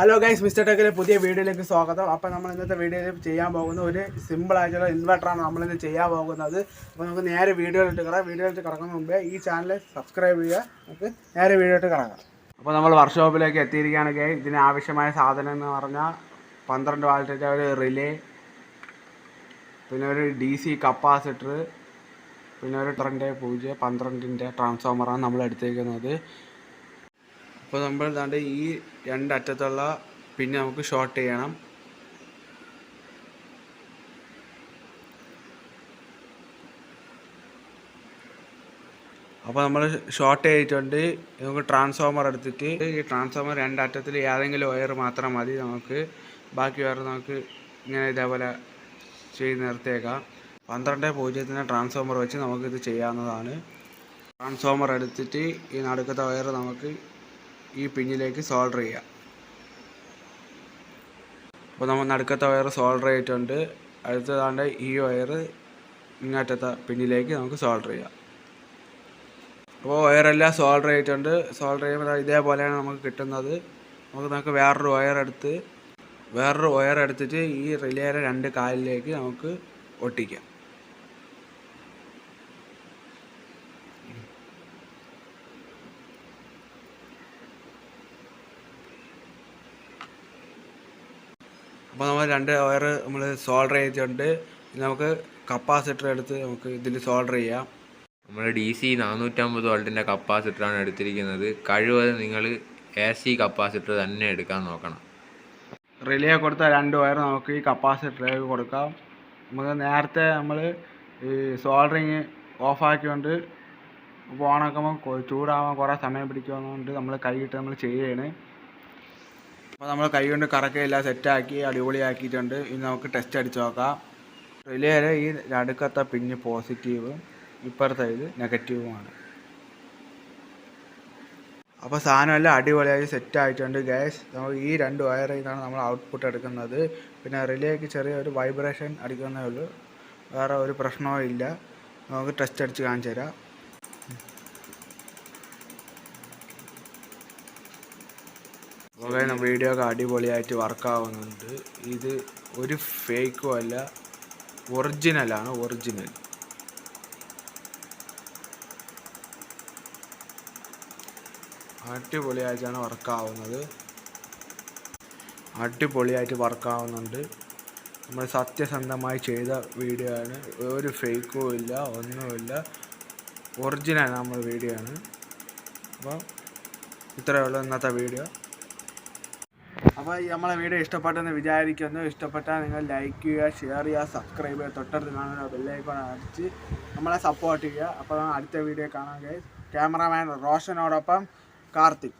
Hello guys mister ടെക്കിലെ പുതിയ വീഡിയോയിലേക്ക് സ്വാഗതം. അപ്പോൾ നമ്മൾ ഇന്നത്തെ വീഡിയോയിൽ ചെയ്യാൻ പോകുന്ന ഒരു സിമ്പിൾ ആയിട്ടുള്ള ഇൻവെർട്ടറാണ് നമ്മളിന്ന് ചെയ്യാൻ പോകുന്നത്. അപ്പോൾ നമുക്ക് നേരെ വീഡിയോയിലിട്ട് കിടക്കാം വീഡിയോയിലിട്ട് കിടക്കുന്ന മുമ്പേ ഈ ചാനൽ സബ്സ്ക്രൈബ് ചെയ്യുക. നമുക്ക് നേരെ വീഡിയോയിട്ട് കിടക്കാം അപ്പോൾ നമ്മൾ വർക്ക്ഷോപ്പിലേക്ക് എത്തിയിരിക്കുകയാണ് ഇതിന് ആവശ്യമായ സാധനം എന്ന് പറഞ്ഞാൽ പന്ത്രണ്ട് വാൾട്ടേജ് ഒരു റിലേ പിന്നെ ഒരു ഡി സി കപ്പാസിറ്റർ പിന്നെ ഒരു ട്രണ്ട് പൂജ്യം പന്ത്രണ്ടിന്റെ ട്രാൻസ്ഫോമറാണ് നമ്മൾ എടുത്തേക്കുന്നത്. അപ്പോൾ നമ്മൾ ദാണ്ട് ഈ രണ്ട് അറ്റത്തുള്ള പിന്നെ നമുക്ക് ഷോർട്ട് ചെയ്യണം. അപ്പോൾ നമ്മൾ ഷോർട്ട് ചെയ്തിട്ടുണ്ട്. നമുക്ക് ട്രാൻസ്ഫോമർ എടുത്തിട്ട് ഈ ട്രാൻസ്ഫോമർ രണ്ട് അറ്റത്തിൽ ഏതെങ്കിലും വയർ മാത്രം മതി നമുക്ക്. ബാക്കി വയർ നമുക്ക് ഇങ്ങനെ ഇതേപോലെ ചെയ്ത് നിർത്തിയേക്കാം. പന്ത്രണ്ട് പൂജ്യത്തിന് ട്രാൻസ്ഫോമർ വെച്ച് നമുക്കിത് ചെയ്യാവുന്നതാണ്. ട്രാൻസ്ഫോമർ എടുത്തിട്ട് ഈ നടുക്കത്തെ വയർ നമുക്ക് ഈ പിന്നിലേക്ക് സോൾഡർ ചെയ്യാം അപ്പോൾ നമ്മൾ നടുക്കത്തെ വയർ സോൾഡർ ചെയ്തിട്ടുണ്ട്. അടുത്തതാണ്ട് ഈ വയർ ഇങ്ങാറ്റത്തെ പിന്നിലേക്ക് നമുക്ക് സോൾഡർ ചെയ്യാം. അപ്പോൾ വയറെല്ലാം സോൾഡർ ചെയ്തിട്ടുണ്ട്. സോൾഡർ ചെയ്യുമ്പോൾ ഇതേപോലെയാണ് നമുക്ക് കിട്ടുന്നത്. നമുക്ക് നമുക്ക് വേറൊരു വയർ എടുത്ത് വേറൊരു വയർ എടുത്തിട്ട് ഈ റിലേയുടെ രണ്ട് കാലിലേക്ക് നമുക്ക് ഒട്ടിക്കാം. അപ്പോൾ നമ്മൾ രണ്ട് വയർ നമ്മൾ സോൾഡർ ചെയ്തിട്ടുണ്ട്. നമുക്ക് കപ്പാസിറ്റർ എടുത്ത് നമുക്ക് ഇതിൽ സോൾഡർ ചെയ്യാം. നമ്മൾ ഡി സി നാനൂറ്റമ്പത് വോൾട്ടിന്റെ കപ്പാസിറ്ററാണ് എടുത്തിരിക്കുന്നത്. കഴിവതും നിങ്ങൾ എ സി കപ്പാസിറ്റർ തന്നെ എടുക്കാൻ നോക്കണം. റിലേ കൊടുത്ത രണ്ട് വയർ നമുക്ക് ഈ കപ്പാസിറ്ററിലേക്ക് കൊടുക്കാം. നമുക്ക് നേരത്തെ നമ്മൾ ഈ സോൾഡറിങ് ഓഫാക്കിക്കൊണ്ട് ഓണാക്കുമ്പോൾ ചൂടാവാൻ കുറേ സമയം പിടിക്കുന്നതുകൊണ്ട് നമ്മൾ കൈയിട്ട് നമ്മൾ ചെയ്യാണ്. അപ്പോൾ നമ്മൾ കൈ കൊണ്ട് കറക്കയില്ല സെറ്റാക്കി അടിപൊളിയാക്കിയിട്ടുണ്ട്. ഇനി നമുക്ക് ടെസ്റ്റ് അടിച്ച് നോക്കാം. റിലേയുടെ ഈ നടുക്കത്തെ പിഞ്ഞ് പോസിറ്റീവും ഇപ്പുറത്തെ ഇത് നെഗറ്റീവുമാണ് അപ്പോൾ സാധനമെല്ലാം അടിപൊളിയായി സെറ്റ് ആയിട്ടുണ്ട് ഗ്യാസ് നമുക്ക് ഈ രണ്ട് വയറിൽ നിന്നാണ് നമ്മൾ ഔട്ട്പുട്ട് എടുക്കുന്നത്. പിന്നെ റിലേക്ക് ചെറിയൊരു വൈബ്രേഷൻ അടിക്കുന്നേ ഉള്ളൂ. വേറെ ഒരു പ്രശ്നവും ഇല്ല. നമുക്ക് ടെസ്റ്റ് അടിച്ച് കാണിച്ചു തരാം. വീഡിയോ ഒക്കെ അടിപൊളിയായിട്ട് വർക്കാവുന്നുണ്ട് ഇത് ഒരു ഫേക്കും അല്ല ഒറിജിനലാണ് ഒറിജിനൽ അടിപൊളിയായിട്ടാണ് വർക്കാവുന്നത് അടിപൊളിയായിട്ട് വർക്കാവുന്നുണ്ട് നമ്മൾ സത്യസന്ധമായി ചെയ്ത വീഡിയോ ആണ്. ഒരു ഫേക്കും ഇല്ല ഒന്നുമില്ല ഒറിജിനൽ നമ്മൾ വീഡിയോ ആണ്. അപ്പോൾ ഇത്രയേ ഉള്ളൂ ഇന്നത്തെ വീഡിയോ അപ്പോൾ നമ്മളെ വീഡിയോ ഇഷ്ടപ്പെട്ടെന്ന് വിചാരിക്കുന്നു. ഇഷ്ടപ്പെട്ടാൽ നിങ്ങൾ ലൈക്ക് ചെയ്യുക ഷെയർ ചെയ്യുക സബ്സ്ക്രൈബ് ചെയ്യുക. തൊട്ടടുത്ത് കാണുന്ന ബെല്ലൈക്കോൺ അടിച്ച് നമ്മളെ സപ്പോർട്ട് ചെയ്യുക. അപ്പോൾ അടുത്ത വീഡിയോ കാണാൻ ക്യാമറാമാൻ റോഷനോടൊപ്പം കാർത്തിക്.